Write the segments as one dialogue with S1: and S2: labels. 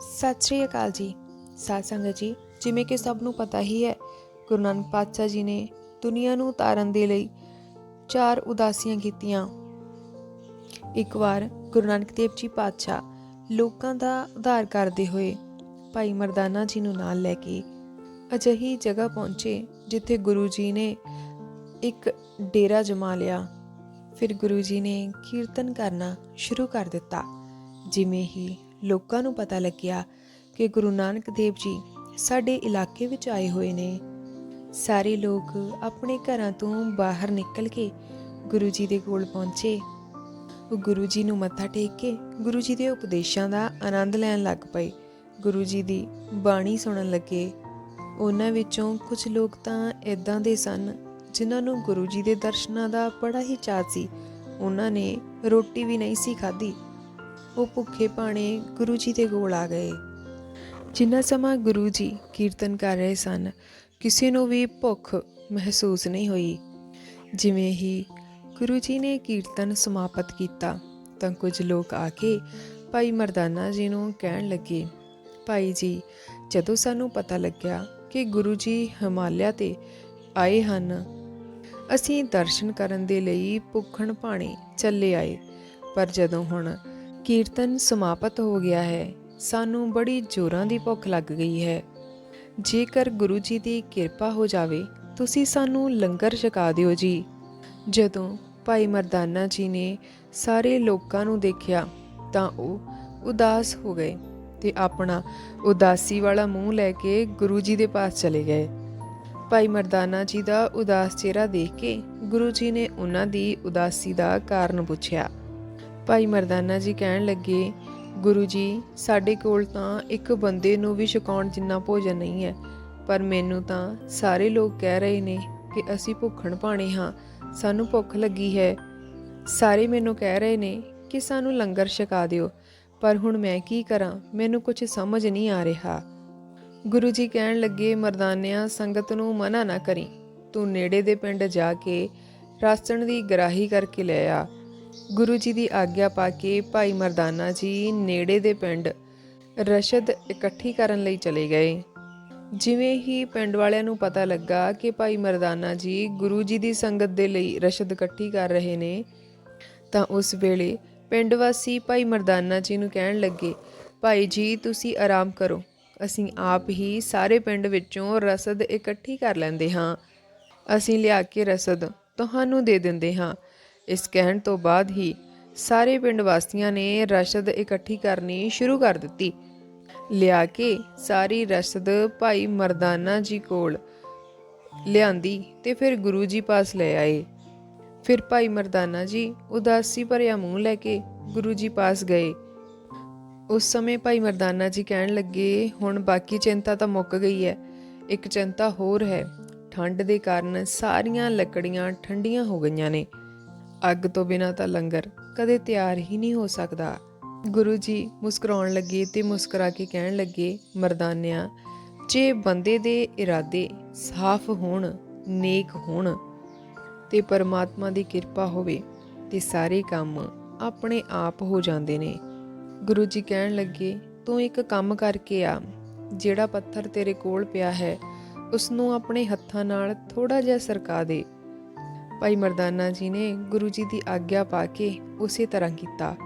S1: ਸਤਿ ਸ਼੍ਰੀ ਅਕਾਲ ਜੀ। ਸਾਧ ਸੰਗਤ ਜੀ, ਜਿਵੇਂ ਕਿ ਸਭ ਨੂੰ ਪਤਾ ਹੀ ਹੈ, ਗੁਰੂ ਨਾਨਕ ਪਾਤਸ਼ਾਹ ਜੀ ਨੇ ਦੁਨੀਆ ਨੂੰ ਉਤਾਰਨ ਦੇ ਲਈ ਚਾਰ ਉਦਾਸੀਆਂ ਕੀਤੀਆਂ। ਇੱਕ ਵਾਰ ਗੁਰੂ ਨਾਨਕ ਦੇਵ ਜੀ ਪਾਤਸ਼ਾਹ ਲੋਕਾਂ ਦਾ ਉਧਾਰ ਕਰਦੇ ਹੋਏ ਭਾਈ ਮਰਦਾਨਾ ਜੀ ਨੂੰ ਨਾਲ ਲੈ ਕੇ ਅਜਿਹੀ ਜਗ੍ਹਾ ਪਹੁੰਚੇ, ਜਿੱਥੇ ਗੁਰੂ ਜੀ ਨੇ ਇੱਕ ਡੇਰਾ ਜਮਾ ਲਿਆ। ਫਿਰ ਗੁਰੂ ਜੀ ਨੇ ਕੀਰਤਨ ਕਰਨਾ ਸ਼ੁਰੂ ਕਰ ਦਿੱਤਾ, ਜਿਵੇਂ ਹੀ ਲੋਕਾਂ ਨੂੰ ਪਤਾ ਲੱਗਿਆ ਕਿ ਗੁਰੂ ਨਾਨਕ ਦੇਵ ਜੀ ਸਾਡੇ ਇਲਾਕੇ ਵਿੱਚ ਆਏ ਹੋਏ ਨੇ। ਸਾਰੇ ਲੋਕ ਆਪਣੇ ਘਰਾਂ ਤੋਂ ਬਾਹਰ ਨਿਕਲ ਕੇ ਗੁਰੂ ਜੀ ਦੇ ਕੋਲ ਪਹੁੰਚੇ। ਉਹ ਗੁਰੂ ਜੀ ਨੂੰ ਮੱਥਾ ਟੇਕ ਕੇ ਗੁਰੂ ਜੀ ਦੇ ਉਪਦੇਸ਼ਾਂ ਦਾ ਆਨੰਦ ਲੈਣ ਲੱਗ ਪਏ। ਗੁਰੂ ਜੀ ਦੀ ਬਾਣੀ ਸੁਣਨ ਲੱਗੇ। ਉਹਨਾਂ ਵਿੱਚੋਂ ਕੁਝ ਲੋਕ ਤਾਂ ਇਦਾਂ ਦੇ ਸਨ ਜਿਨ੍ਹਾਂ ਨੂੰ ਗੁਰੂ ਜੀ ਦੇ ਦਰਸ਼ਨਾਂ ਦਾ ਬੜਾ ਹੀ ਚਾਅ ਸੀ। ਉਹਨਾਂ ਨੇ ਰੋਟੀ ਵੀ ਨਹੀਂ ਸੀ ਖਾਧੀ। ਉਹ ਭੁੱਖੇ ਭਾਣੇ ਗੁਰੂ ਜੀ ਦੇ ਕੋਲ ਆ ਗਏ। ਜਿੰਨਾ ਸਮਾਂ ਗੁਰੂ ਜੀ ਕੀਰਤਨ ਕਰ ਰਹੇ ਸਨ, ਕਿਸੇ ਨੂੰ ਵੀ ਭੁੱਖ ਮਹਿਸੂਸ ਨਹੀਂ ਹੋਈ। ਜਿਵੇਂ ਹੀ ਗੁਰੂ ਜੀ ਨੇ ਕੀਰਤਨ ਸਮਾਪਤ ਕੀਤਾ, ਤਾਂ ਕੁਝ ਲੋਕ ਆ ਕੇ ਭਾਈ ਮਰਦਾਨਾ ਜੀ ਨੂੰ ਕਹਿਣ ਲੱਗੇ, ਭਾਈ ਜੀ, ਜਦੋਂ ਸਾਨੂੰ ਪਤਾ ਲੱਗਿਆ ਕਿ ਗੁਰੂ ਜੀ ਹਿਮਾਲਿਆ ਤੇ ਆਏ ਹਨ, ਅਸੀਂ ਦਰਸ਼ਨ ਕਰਨ ਦੇ ਲਈ ਭੁੱਖਣ ਭਾਣੇ ਚੱਲੇ ਆਏ। ਪਰ ਜਦੋਂ ਹੁਣ ਕੀਰਤਨ ਸਮਾਪਤ ਹੋ ਗਿਆ ਹੈ। ਸਾਨੂੰ ਬੜੀ ਜ਼ੋਰਾਂ ਦੀ ਭੁੱਖ ਲੱਗ ਗਈ ਹੈ। ਜੇਕਰ ਗੁਰੂ ਜੀ ਦੀ ਕਿਰਪਾ ਹੋ ਜਾਵੇ, ਤੁਸੀਂ ਸਾਨੂੰ ਲੰਗਰ ਛਕਾ ਦਿਓ ਜੀ। ਜਦੋਂ ਭਾਈ ਮਰਦਾਨਾ ਜੀ ਨੇ ਸਾਰੇ ਲੋਕਾਂ ਨੂੰ ਦੇਖਿਆ, ਤਾਂ ਉਹ ਉਦਾਸ ਹੋ ਗਏ ਤੇ ਆਪਣਾ ਉਦਾਸੀ ਵਾਲਾ ਮੂੰਹ ਲੈ ਕੇ ਗੁਰੂ ਜੀ ਦੇ ਪਾਸ ਚਲੇ ਗਏ। ਭਾਈ ਮਰਦਾਨਾ ਜੀ ਦਾ ਉਦਾਸ ਚਿਹਰਾ ਦੇਖ ਕੇ ਗੁਰੂ ਜੀ ਨੇ ਉਹਨਾਂ ਦੀ ਉਦਾਸੀ ਦਾ ਕਾਰਨ ਪੁੱਛਿਆ। ਭਾਈ ਮਰਦਾਨਾ ਜੀ ਕਹਿਣ ਲੱਗੇ, ਗੁਰੂ ਜੀ, ਸਾਡੇ ਕੋਲ ਤਾਂ ਇੱਕ ਬੰਦੇ ਨੂੰ ਵੀ ਛਕਾਉਣ ਜਿੰਨਾ ਭੋਜਨ ਨਹੀਂ ਹੈ, ਪਰ ਮੈਨੂੰ ਤਾਂ ਸਾਰੇ ਲੋਕ ਕਹਿ ਰਹੇ ਨੇ ਕਿ ਅਸੀਂ ਭੁੱਖਣ ਭਾਣੇ ਹਾਂ, ਸਾਨੂੰ ਭੁੱਖ ਲੱਗੀ ਹੈ। ਸਾਰੇ ਮੈਨੂੰ ਕਹਿ ਰਹੇ ਨੇ ਕਿ ਸਾਨੂੰ ਲੰਗਰ ਛਕਾ ਦਿਓ, ਪਰ ਹੁਣ ਮੈਂ ਕੀ ਕਰਾਂ, ਮੈਨੂੰ ਕੁਝ ਸਮਝ ਨਹੀਂ ਆ ਰਿਹਾ। ਗੁਰੂ ਜੀ ਕਹਿਣ ਲੱਗੇ, ਮਰਦਾਨਿਆਂ, ਸੰਗਤ ਨੂੰ ਮਨਾ ਨਾ ਕਰੀ, ਤੂੰ ਨੇੜੇ ਦੇ ਪਿੰਡ ਜਾ ਕੇ ਰਾਸਣ ਦੀ ਗਰਾਹੀ ਕਰਕੇ ਲੈ ਆ ਗੁਰੂ ਜੀ ਦੀ ਆਗਿਆ ਪਾ ਕੇ ਭਾਈ ਮਰਦਾਨਾ ਜੀ ਨੇੜੇ ਦੇ ਪਿੰਡ ਰਸ਼ਦ ਇਕੱਠੀ ਕਰਨ ਲਈ ਚਲੇ ਗਏ। ਜਿਵੇਂ ਹੀ ਪਿੰਡ ਵਾਲਿਆਂ ਨੂੰ ਪਤਾ ਲੱਗਾ ਕਿ ਭਾਈ ਮਰਦਾਨਾ ਜੀ ਗੁਰੂ ਜੀ ਦੀ ਸੰਗਤ ਦੇ ਲਈ ਰਸ਼ਦ ਇਕੱਠੀ ਕਰ ਰਹੇ ਨੇ, ਤਾਂ ਉਸ ਵੇਲੇ ਪਿੰਡ ਵਾਸੀ ਭਾਈ ਮਰਦਾਨਾ ਜੀ ਨੂੰ ਕਹਿਣ ਲੱਗੇ, ਭਾਈ ਜੀ, ਤੁਸੀਂ ਆਰਾਮ ਕਰੋ। ਅਸੀਂ ਆਪ ਹੀ ਸਾਰੇ ਪਿੰਡ ਵਿੱਚੋਂ ਰਸਦ ਇਕੱਠੀ ਕਰ ਲੈਂਦੇ ਹਾਂ। ਅਸੀਂ ਲਿਆ ਕੇ ਰਸਦ ਤੁਹਾਨੂੰ ਦੇ ਦਿੰਦੇ ਹਾਂ। ਇਸ ਕਹਿਣ ਤੋਂ ਬਾਅਦ ਹੀ ਸਾਰੇ ਪਿੰਡ ਵਾਸੀਆਂ ਨੇ ਰਸਦ ਇਕੱਠੀ ਕਰਨੀ ਸ਼ੁਰੂ ਕਰ ਦਿੱਤੀ। ਲਿਆ ਕੇ ਸਾਰੀ ਰਸਦ ਭਾਈ ਮਰਦਾਨਾ ਜੀ ਕੋਲ ਲਿਆਂਦੀ ਤੇ ਫਿਰ ਗੁਰੂ ਜੀ ਪਾਸ ਲੈ ਆਏ। ਫਿਰ ਭਾਈ ਮਰਦਾਨਾ ਜੀ ਉਦਾਸੀ ਭਰਿਆ ਮੂੰਹ ਲੈ ਕੇ ਗੁਰੂ ਜੀ ਪਾਸ ਗਏ। ਉਸ ਸਮੇਂ ਭਾਈ ਮਰਦਾਨਾ ਜੀ ਕਹਿਣ ਲੱਗੇ, ਹੁਣ ਬਾਕੀ ਚਿੰਤਾ ਤਾਂ ਮੁੱਕ ਗਈ ਹੈ, ਇੱਕ ਚਿੰਤਾ ਹੋਰ ਹੈ। ਠੰਡ ਦੇ ਕਾਰਨ ਸਾਰੀਆਂ ਲੱਕੜੀਆਂ ਠੰਡੀਆਂ ਹੋ ਗਈਆਂ ਨੇ। ਅੱਗ ਤੋਂ ਬਿਨਾਂ ਤਾਂ ਲੰਗਰ ਕਦੇ ਤਿਆਰ ਹੀ ਨਹੀਂ ਹੋ ਸਕਦਾ। ਗੁਰੂ ਜੀ ਮੁਸਕਰਾਉਣ ਲੱਗੇ ਤੇ ਮੁਸਕਰਾ ਕੇ ਕਹਿਣ ਲੱਗੇ, ਮਰਦਾਨਿਆਂ, ਜੇ ਬੰਦੇ ਦੇ ਇਰਾਦੇ ਸਾਫ਼ ਹੋਣ, ਨੇਕ ਹੋਣ ਤੇ ਪਰਮਾਤਮਾ ਦੀ ਕਿਰਪਾ ਹੋਵੇ ਤੇ ਸਾਰੇ ਕੰਮ ਆਪਣੇ ਆਪ ਹੋ ਜਾਂਦੇ ਨੇ। ਗੁਰੂ ਜੀ ਕਹਿਣ ਲੱਗੇ, ਤੂੰ ਇੱਕ ਕੰਮ ਕਰਕੇ ਆ, ਜਿਹੜਾ ਪੱਥਰ ਤੇਰੇ ਕੋਲ ਪਿਆ ਹੈ ਉਸ ਨੂੰ ਆਪਣੇ ਹੱਥਾਂ ਨਾਲ ਥੋੜਾ ਜਿਹਾ ਸਰਕਾ ਦੇ। ਭਾਈ ਮਰਦਾਨਾ ਜੀ ਨੇ ਗੁਰੂ ਜੀ ਦੀ ਆਗਿਆ ਪਾ ਕੇ ਉਸੇ ਤਰ੍ਹਾਂ ਕੀਤਾ।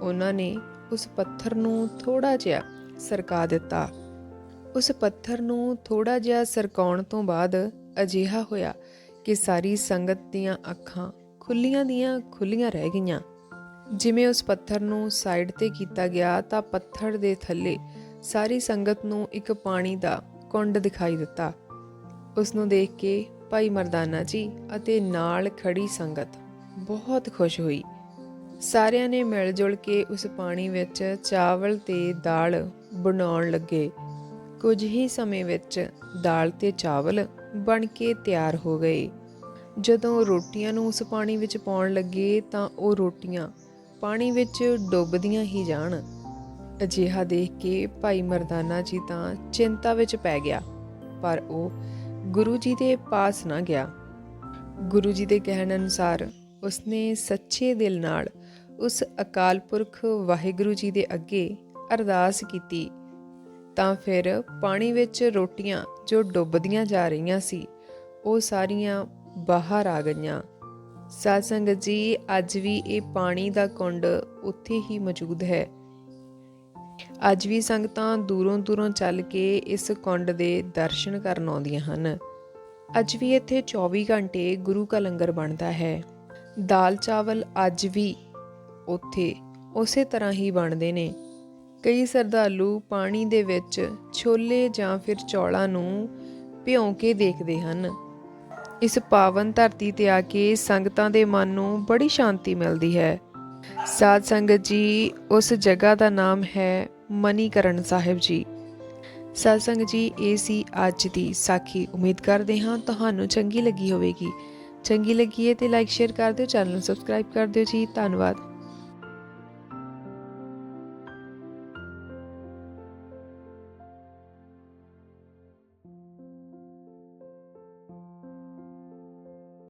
S1: ਉਹਨਾਂ ਨੇ ਉਸ ਪੱਥਰ ਨੂੰ ਥੋੜਾ ਜਿਹਾ ਸਰਕਾ ਦਿੱਤਾ। ਉਸ ਪੱਥਰ ਨੂੰ ਥੋੜਾ ਜਿਹਾ ਸਰਕਾਉਣ ਤੋਂ ਬਾਅਦ ਅਜਿਹਾ ਹੋਇਆ ਕਿ ਸਾਰੀ ਸੰਗਤ ਦੀਆਂ ਅੱਖਾਂ ਖੁੱਲੀਆਂ ਦੀਆਂ ਖੁੱਲੀਆਂ ਰਹਿ ਗਈਆਂ। ਜਿਵੇਂ ਉਸ ਪੱਥਰ ਨੂੰ ਸਾਈਡ ਤੇ ਕੀਤਾ ਗਿਆ ਤਾਂ ਪੱਥਰ ਦੇ ਥੱਲੇ ਸਾਰੀ ਸੰਗਤ ਨੂੰ ਇੱਕ ਪਾਣੀ ਦਾ ਕੁੰਡ ਦਿਖਾਈ ਦਿੱਤਾ। ਉਸ ਨੂੰ ਦੇਖ ਕੇ ਭਾਈ ਮਰਦਾਨਾ ਜੀ ਅਤੇ ਨਾਲ ਖੜੀ ਸੰਗਤ ਬਹੁਤ ਖੁਸ਼ ਹੋਈ। ਸਾਰਿਆਂ ਨੇ ਮਿਲ ਜੁਲ ਕੇ ਉਸ ਪਾਣੀ ਵਿੱਚ ਚਾਵਲ ਤੇ ਦਾਲ ਬਣਾਉਣ ਲੱਗੇ। ਕੁਝ ਹੀ ਸਮੇਂ ਵਿੱਚ ਦਾਲ ਤੇ ਚਾਵਲ ਬਣ ਕੇ ਤਿਆਰ ਹੋ ਗਏ। ਜਦੋਂ ਰੋਟੀਆਂ ਨੂੰ ਉਸ ਪਾਣੀ ਵਿੱਚ ਪਾਉਣ ਲੱਗੇ ਤਾਂ ਉਹ ਰੋਟੀਆਂ ਪਾਣੀ ਵਿੱਚ ਡੁੱਬਦੀਆਂ ਹੀ ਜਾਣ। ਅਜਿਹਾ ਦੇਖ ਕੇ ਭਾਈ ਮਰਦਾਨਾ ਜੀ ਤਾਂ ਚਿੰਤਾ ਵਿੱਚ ਪੈ ਗਿਆ, ਪਰ ਉਹ ਗੁਰੂ ਜੀ ਦੇ ਪਾਸ ਨਾ ਗਿਆ। ਗੁਰੂ ਜੀ ਦੇ ਕਹਿਣ ਅਨੁਸਾਰ ਉਸਨੇ ਸੱਚੇ ਦਿਲ ਨਾਲ ਉਸ ਅਕਾਲ ਪੁਰਖ ਵਾਹਿਗੁਰੂ ਜੀ ਦੇ ਅੱਗੇ ਅਰਦਾਸ ਕੀਤੀ। ਤਾਂ ਫਿਰ ਪਾਣੀ ਵਿੱਚ ਰੋਟੀਆਂ ਜੋ ਡੁੱਬਦੀਆਂ ਜਾ ਰਹੀਆਂ ਸੀ, ਉਹ ਸਾਰੀਆਂ ਬਾਹਰ ਆ ਗਈਆਂ। ਸਾਧ ਸੰਗਤ ਜੀ, ਅੱਜ ਵੀ ਇਹ ਪਾਣੀ ਦਾ ਕੁੰਡ ਉੱਥੇ ਹੀ ਮੌਜੂਦ ਹੈ। ਅੱਜ ਵੀ ਸੰਗਤਾਂ ਦੂਰੋਂ ਦੂਰੋਂ ਚੱਲ ਕੇ ਇਸ ਕੁੰਡ ਦੇ ਦਰਸ਼ਨ ਕਰਨ ਆਉਂਦੀਆਂ ਹਨ। ਅੱਜ ਵੀ ਇੱਥੇ 24 ਘੰਟੇ ਗੁਰੂ ਕਾ ਲੰਗਰ ਬਣਦਾ ਹੈ। ਦਾਲ ਚਾਵਲ ਅੱਜ ਵੀ ਉੱਥੇ ਉਸੇ ਤਰ੍ਹਾਂ ਹੀ ਬਣਦੇ ਨੇ। ਕਈ ਸਰਦਾਲੂ ਪਾਣੀ ਦੇ ਵਿੱਚ ਛੋਲੇ ਜਾਂ ਫਿਰ ਚੌਲਾਂ ਨੂੰ ਭਿਉਂ ਕੇ ਦੇਖਦੇ ਹਨ। ਇਸ ਪਾਵਨ ਧਰਤੀ ਤੇ ਆ ਕੇ ਸੰਗਤਾਂ ਦੇ ਮਨ ਨੂੰ ਬੜੀ ਸ਼ਾਂਤੀ ਮਿਲਦੀ ਹੈ। ਸਾਧ ਸੰਗਤ ਜੀ, ਉਸ ਜਗ੍ਹਾ ਦਾ ਨਾਮ ਹੈ ਮਨੀਕਰਨ ਸਾਹਿਬ ਜੀ। ਸਤਸੰਗ ਜੀ, ਇਹ ਸੀ ਅੱਜ ਦੀ ਸਾਖੀ। ਉਮੀਦ ਕਰਦੇ ਹਾਂ ਤੁਹਾਨੂੰ ਚੰਗੀ ਲੱਗੀ ਹੋਵੇਗੀ। ਚੰਗੀ ਲੱਗੀ ਹੈ ਤੇ ਲਾਈਕ ਸ਼ੇਅਰ ਕਰ ਦਿਓ ਚੈਨਲ ਨੂੰ ਸਬਸਕ੍ਰਾਈਬ ਕਰ ਦਿਓ ਜੀ। ਧੰਨਵਾਦ।